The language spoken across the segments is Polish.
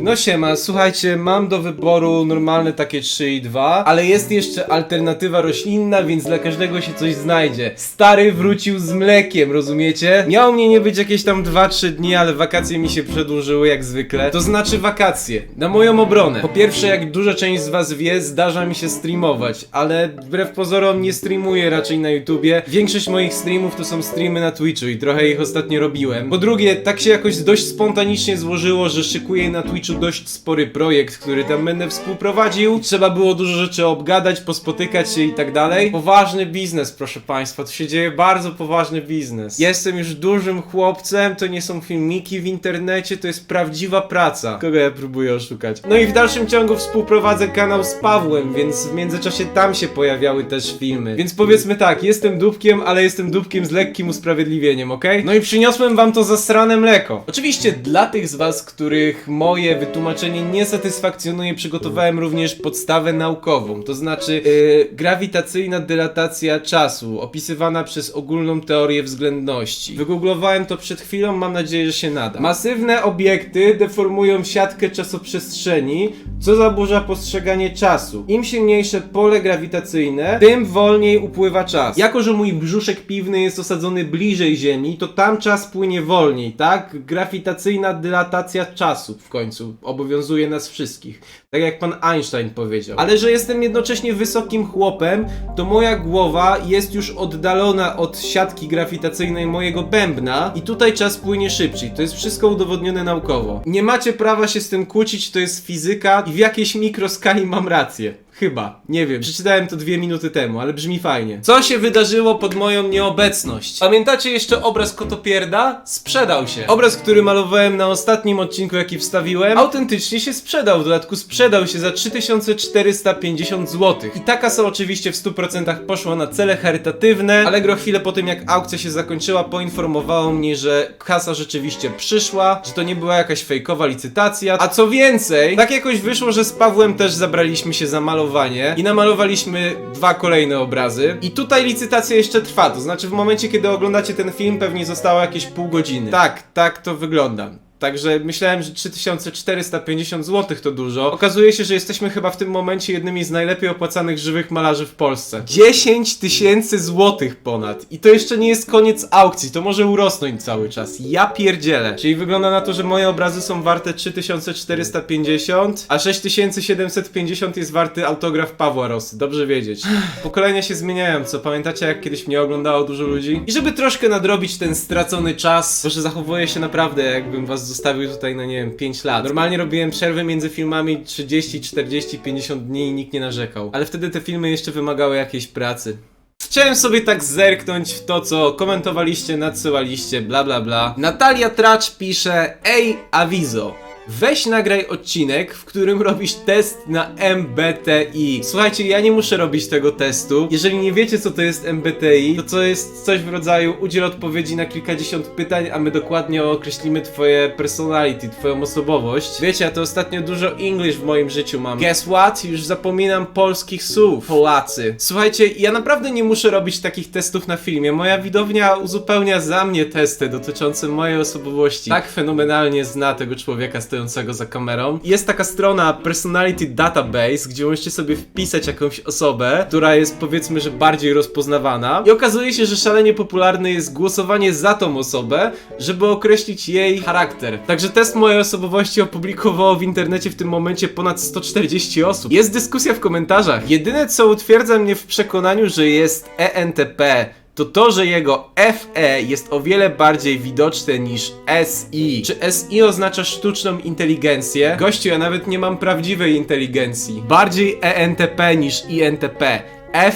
No siema, słuchajcie, mam do wyboru normalne takie 3 i 2, ale jest jeszcze alternatywa roślinna, więc dla każdego się coś znajdzie. Stary wrócił z mlekiem, rozumiecie? Miało mnie nie być jakieś tam 2-3 dni, ale wakacje mi się przedłużyły jak zwykle. To znaczy wakacje, na moją obronę. Po pierwsze, jak duża część z was wie, zdarza mi się streamować, ale wbrew pozorom nie streamuję raczej na YouTubie. Większość moich streamów to są streamy na Twitchu i trochę ich ostatnio robiłem. Po drugie, tak się jakoś dość spontanicznie złożyło, że szykuję na Twitchu dość spory projekt, który tam będę współprowadził. Trzeba było dużo rzeczy obgadać, pospotykać się i tak dalej. Poważny biznes, proszę państwa, tu się dzieje bardzo poważny biznes. Jestem już dużym chłopcem, to nie są filmiki w internecie, to jest prawdziwa praca. Kogo ja próbuję oszukać? No i w dalszym ciągu współprowadzę kanał z Pawłem, więc w międzyczasie tam się pojawiały też filmy. Więc powiedzmy tak, jestem dupkiem, ale jestem dupkiem z lekkim usprawiedliwieniem, ok? No i przyniosłem wam to zasrane mleko. Oczywiście dla tych z was, których moje wytłumaczenie nie satysfakcjonuje, przygotowałem również podstawę naukową, to znaczy yy, grawitacyjna dylatacja czasu, opisywana przez ogólną teorię względności. Wygooglowałem to przed chwilą, mam nadzieję, że się nada. Masywne obiekty deformują siatkę czasoprzestrzeni, co zaburza postrzeganie czasu. Im silniejsze pole grawitacyjne, tym wolniej upływa czas. Jako, że mój brzuszek piwny jest osadzony bliżej Ziemi, to tam czas płynie wolniej, tak? Grawitacyjna dylatacja czasu w końcu obowiązuje nas wszystkich. Tak jak pan Einstein powiedział. Ale że jestem jednocześnie wysokim chłopem, to moja głowa jest już oddalona od siatki grawitacyjnej mojego bębna i tutaj czas płynie szybciej. To jest wszystko udowodnione naukowo. Nie macie prawa się z tym kłócić, to jest fizyka i w jakiejś mikroskali mam rację. Chyba, nie wiem. Przeczytałem to dwie minuty temu, ale brzmi fajnie. Co się wydarzyło pod moją nieobecność? Pamiętacie jeszcze obraz Kotopierda? Sprzedał się. Obraz, który malowałem na ostatnim odcinku, jaki wstawiłem, autentycznie się sprzedał. W dodatku sprzedał się za 3450 zł. I ta kasa oczywiście w 100% poszła na cele charytatywne. Allegro chwilę po tym, jak aukcja się zakończyła, poinformowało mnie, że kasa rzeczywiście przyszła, że to nie była jakaś fejkowa licytacja. A co więcej, tak jakoś wyszło, że z Pawłem też zabraliśmy się za malowanie i namalowaliśmy dwa kolejne obrazy. I tutaj licytacja jeszcze trwa, to znaczy w momencie, kiedy oglądacie ten film, pewnie zostało jakieś pół godziny. Tak, tak to wygląda. Także myślałem, że 3450 zł to dużo. Okazuje się, że jesteśmy chyba w tym momencie jednymi z najlepiej opłacanych żywych malarzy w Polsce. 10 tysięcy złotych ponad. I to jeszcze nie jest koniec aukcji, to może urosnąć cały czas. Ja pierdzielę. Czyli wygląda na to, że moje obrazy są warte 3450, a 6750 jest warty autograf Pawła Rosy. Dobrze wiedzieć. Pokolenia się zmieniają, co pamiętacie jak kiedyś mnie oglądało dużo ludzi? I żeby troszkę nadrobić ten stracony czas, bo że zachowuję się naprawdę jakbym was zostawił tutaj na nie wiem 5 lat. Normalnie robiłem przerwy między filmami 30, 40, 50 dni i nikt nie narzekał. Ale wtedy te filmy jeszcze wymagały jakiejś pracy. Chciałem sobie tak zerknąć w to, co komentowaliście, nadsyłaliście, bla bla bla. Natalia Tracz pisze Ej, awizo. Weź nagraj odcinek, w którym robisz test na MBTI. Słuchajcie, ja nie muszę robić tego testu. Jeżeli nie wiecie, co to jest MBTI, to to jest coś w rodzaju udziel odpowiedzi na kilkadziesiąt pytań, a my dokładnie określimy twoje personality, twoją osobowość. Wiecie, ja to ostatnio dużo English w moim życiu mam. Guess what? Już zapominam polskich słów. Polacy. Słuchajcie, ja naprawdę nie muszę robić takich testów na filmie. Moja widownia uzupełnia za mnie testy dotyczące mojej osobowości. Tak fenomenalnie zna tego człowieka stojącego za kamerą. Jest taka strona Personality Database, gdzie możecie sobie wpisać jakąś osobę, która jest powiedzmy, że bardziej rozpoznawana. I okazuje się, że szalenie popularne jest głosowanie za tą osobę, żeby określić jej charakter. Także test mojej osobowości opublikowało w internecie w tym momencie ponad 140 osób. Jest dyskusja w komentarzach. Jedyne co utwierdza mnie w przekonaniu, że jest ENTP, to to, że jego FE jest o wiele bardziej widoczne niż SI. Czy SI oznacza sztuczną inteligencję? Gościu, ja nawet nie mam prawdziwej inteligencji. Bardziej ENTP niż INTP.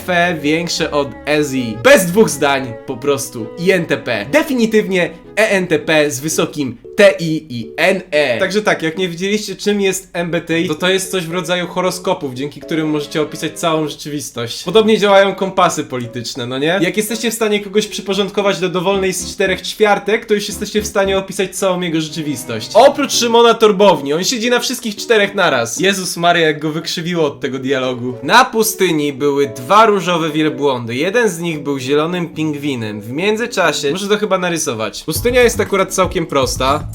FE większe od SI. Bez dwóch zdań, po prostu. INTP. Definitywnie ENTP z wysokim TI i NE. Także tak, jak nie wiedzieliście czym jest MBTI, to to jest coś w rodzaju horoskopów, dzięki którym możecie opisać całą rzeczywistość. Podobnie działają kompasy polityczne, no nie? Jak jesteście w stanie kogoś przyporządkować do dowolnej z czterech ćwiartek, to już jesteście w stanie opisać całą jego rzeczywistość. Oprócz Szymona Torbowni, on siedzi na wszystkich czterech naraz. Jezus Maria, jak go wykrzywiło od tego dialogu. Na pustyni były dwa różowe wielbłądy. Jeden z nich był zielonym pingwinem. W międzyczasie, muszę to chyba narysować. Pustynia jest akurat całkiem prosta.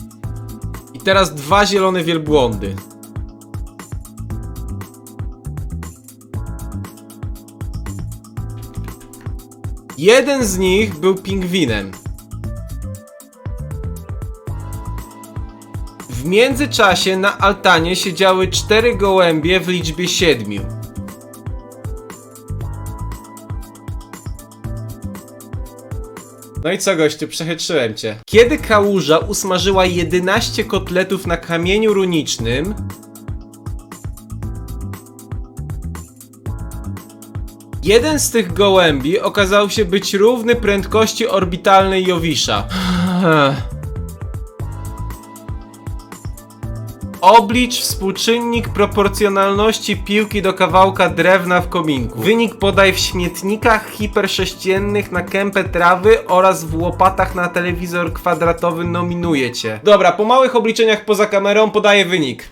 I Teraz dwa zielone wielbłądy. Jeden z nich był pingwinem. W międzyczasie na altanie siedziały cztery gołębie w liczbie siedmiu. No i co gościu, przechytrzyłem cię. Kiedy kałuża usmażyła 11 kotletów na kamieniu runicznym, jeden z tych gołębi okazał się być równy prędkości orbitalnej Jowisza. Oblicz współczynnik proporcjonalności piłki do kawałka drewna w kominku. Wynik podaj w śmietnikach hipersześciennych na kępę trawy oraz w łopatach na telewizor kwadratowy nominuje cię. Dobra, po małych obliczeniach poza kamerą podaję wynik.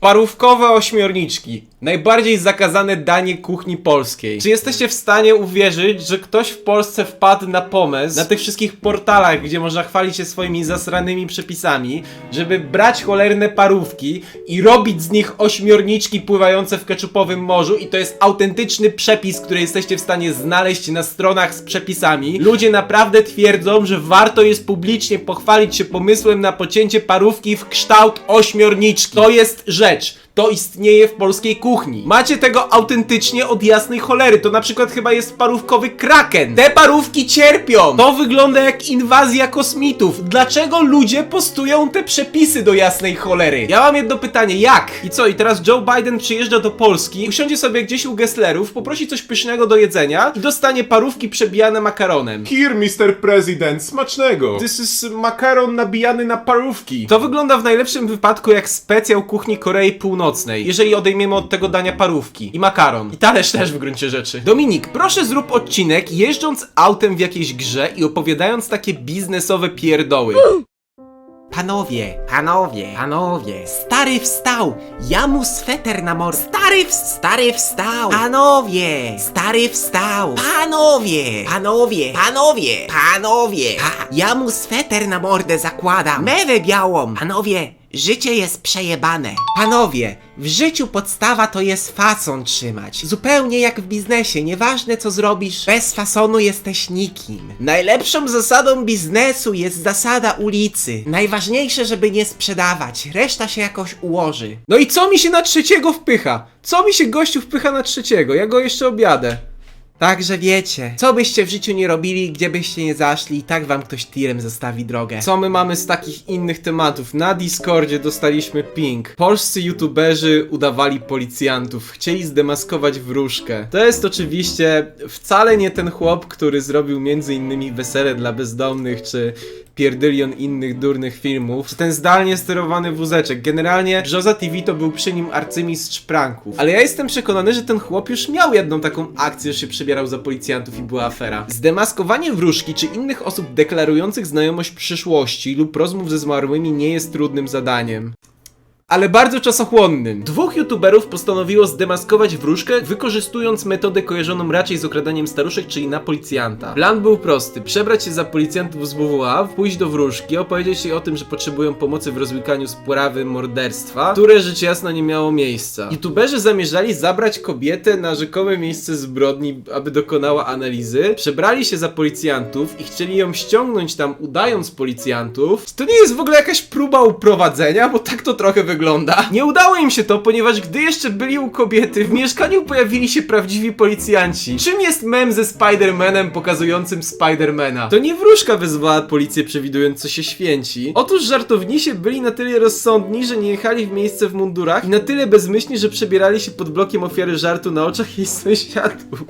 Parówkowe ośmiorniczki. Najbardziej zakazane danie kuchni polskiej. Czy jesteście w stanie uwierzyć, że ktoś w Polsce wpadł na pomysł na tych wszystkich portalach, gdzie można chwalić się swoimi zasranymi przepisami, żeby brać cholerne parówki i robić z nich ośmiorniczki pływające w keczupowym morzu i to jest autentyczny przepis, który jesteście w stanie znaleźć na stronach z przepisami. Ludzie naprawdę twierdzą, że warto jest publicznie pochwalić się pomysłem na pocięcie parówki w kształt ośmiorniczki. To jest rzecz. To istnieje w polskiej kuchni. Macie tego autentycznie od jasnej cholery. To na przykład chyba jest parówkowy kraken. Te parówki cierpią. To wygląda jak inwazja kosmitów. Dlaczego ludzie postują te przepisy do jasnej cholery? Ja mam jedno pytanie. Jak? I co? I teraz Joe Biden przyjeżdża do Polski, usiądzie sobie gdzieś u Gesslerów, poprosi coś pysznego do jedzenia i dostanie parówki przebijane makaronem. Here, Mr. President, smacznego! This is makaron nabijany na parówki. To wygląda w najlepszym wypadku jak specjał kuchni Korei Północnej, jeżeli odejmiemy od tego dania parówki i makaron. I talerz też w gruncie rzeczy. Dominik, proszę zrób odcinek jeżdżąc autem w jakiejś grze i opowiadając takie biznesowe pierdoły. Panowie, panowie, panowie, stary wstał, ja mu sweter na mor... Stary, w... stary wstał, panowie, stary wstał, panowie, panowie, panowie, panowie, pa, ja mu sweter na mordę zakładam, mewę białą, panowie, życie jest przejebane. Panowie, w życiu podstawa to jest fason trzymać, zupełnie jak w biznesie, nieważne co zrobisz, bez fasonu jesteś nikim. Najlepszą zasadą biznesu jest zasada ulicy, najważniejsze żeby nie sprzedawać, reszta się jakoś ułoży. No i co mi się na trzeciego wpycha? Co mi się gościu wpycha na trzeciego? Ja go jeszcze objadę. Także wiecie, co byście w życiu nie robili, gdzie byście nie zaszli, i tak wam ktoś tirem zostawi drogę. Co my mamy z takich innych tematów? Na Discordzie dostaliśmy ping. Polscy youtuberzy udawali policjantów, chcieli zdemaskować wróżkę. To jest oczywiście wcale nie ten chłop, który zrobił innymi Wesele dla Bezdomnych, czy pierdylion innych durnych filmów, czy ten zdalnie sterowany wózeczek. Generalnie Brzoza TV to był przy nim arcymistrz pranków. Ale ja jestem przekonany, że ten chłop już miał jedną taką akcję, że się przebierał za policjantów i była afera. Zdemaskowanie wróżki czy innych osób deklarujących znajomość przyszłości lub rozmów ze zmarłymi nie jest trudnym zadaniem ale bardzo czasochłonnym. Dwóch youtuberów postanowiło zdemaskować wróżkę, wykorzystując metodę kojarzoną raczej z okradaniem staruszek, czyli na policjanta. Plan był prosty: przebrać się za policjantów z WWA, pójść do wróżki, opowiedzieć jej o tym, że potrzebują pomocy w rozwikaniu sprawy morderstwa, które rzecz jasna nie miało miejsca. YouTuberzy zamierzali zabrać kobietę na rzekome miejsce zbrodni, aby dokonała analizy, przebrali się za policjantów i chcieli ją ściągnąć tam, udając policjantów. To nie jest w ogóle jakaś próba uprowadzenia? Bo tak to trochę wygląda. Nie udało im się to, ponieważ gdy jeszcze byli u kobiety, w mieszkaniu pojawili się prawdziwi policjanci. Czym jest mem ze Spider-Manem pokazującym Spidermana? To nie wróżka wezwała policję przewidując co się święci. Otóż żartownisie byli na tyle rozsądni, że nie jechali w miejsce w mundurach i na tyle bezmyślni, że przebierali się pod blokiem ofiary żartu na oczach jej sąsiadów.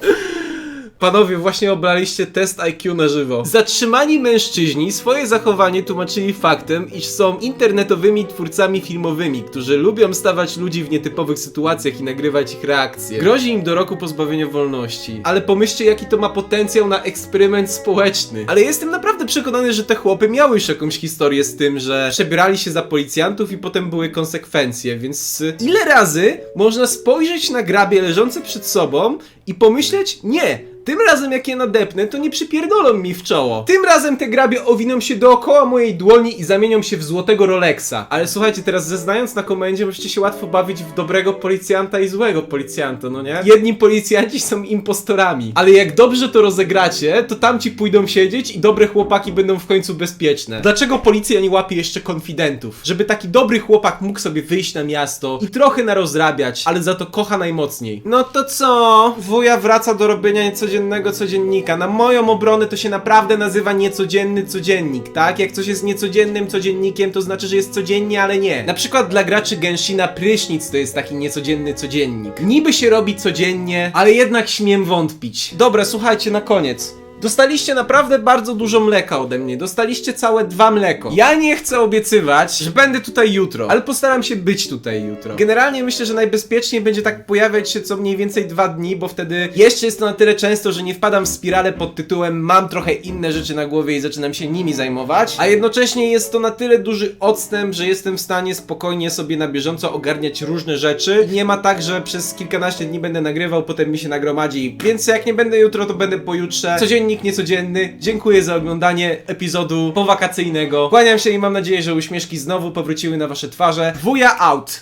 Panowie, właśnie oblaliście test IQ na żywo. Zatrzymani mężczyźni swoje zachowanie tłumaczyli faktem, iż są internetowymi twórcami filmowymi, którzy lubią stawać ludzi w nietypowych sytuacjach i nagrywać ich reakcje. Grozi im do roku pozbawienia wolności. Ale pomyślcie, jaki to ma potencjał na eksperyment społeczny. Ale jestem naprawdę przekonany, że te chłopy miały już jakąś historię z tym, że przebierali się za policjantów i potem były konsekwencje, więc ile razy można spojrzeć na grabie leżące przed sobą i pomyśleć, nie, Tym razem jak je nadepnę, to nie przypierdolą mi w czoło. Tym razem te grabie owiną się dookoła mojej dłoni i zamienią się w złotego Rolexa. Ale słuchajcie, teraz zeznając na komendzie, możecie się łatwo bawić w dobrego policjanta i złego policjanta, no nie? Jedni policjanci są impostorami, ale jak dobrze to rozegracie, to tamci pójdą siedzieć i dobre chłopaki będą w końcu bezpieczne. Dlaczego policja nie łapie jeszcze konfidentów? Żeby taki dobry chłopak mógł sobie wyjść na miasto i trochę narozrabiać, ale za to kocha najmocniej. No to co? Wuja wraca do robienia niecodziennego codziennika. Na moją obronę to się naprawdę nazywa niecodzienny codziennik, tak? Jak coś jest niecodziennym codziennikiem, to znaczy, że jest codziennie, ale nie. Na przykład dla graczy Genshina prysznic to jest taki niecodzienny codziennik. Niby się robi codziennie, ale jednak śmiem wątpić. Dobra, słuchajcie, na koniec. Dostaliście naprawdę bardzo dużo mleka ode mnie. Dostaliście całe dwa mleko. Ja nie chcę obiecywać, że będę tutaj jutro, ale postaram się być tutaj jutro. Generalnie myślę, że najbezpieczniej będzie tak pojawiać się co mniej więcej dwa dni, bo wtedy jeszcze jest to na tyle często, że nie wpadam w spiralę pod tytułem mam trochę inne rzeczy na głowie i zaczynam się nimi zajmować, a jednocześnie jest to na tyle duży odstęp, że jestem w stanie spokojnie sobie na bieżąco ogarniać różne rzeczy. Nie ma tak, że przez kilkanaście dni będę nagrywał, potem mi się nagromadzi, więc jak nie będę jutro, to będę pojutrze. Codziennik niecodzienny. Dziękuję za oglądanie epizodu powakacyjnego. Kłaniam się i mam nadzieję, że uśmieszki znowu powróciły na wasze twarze. Wuja out!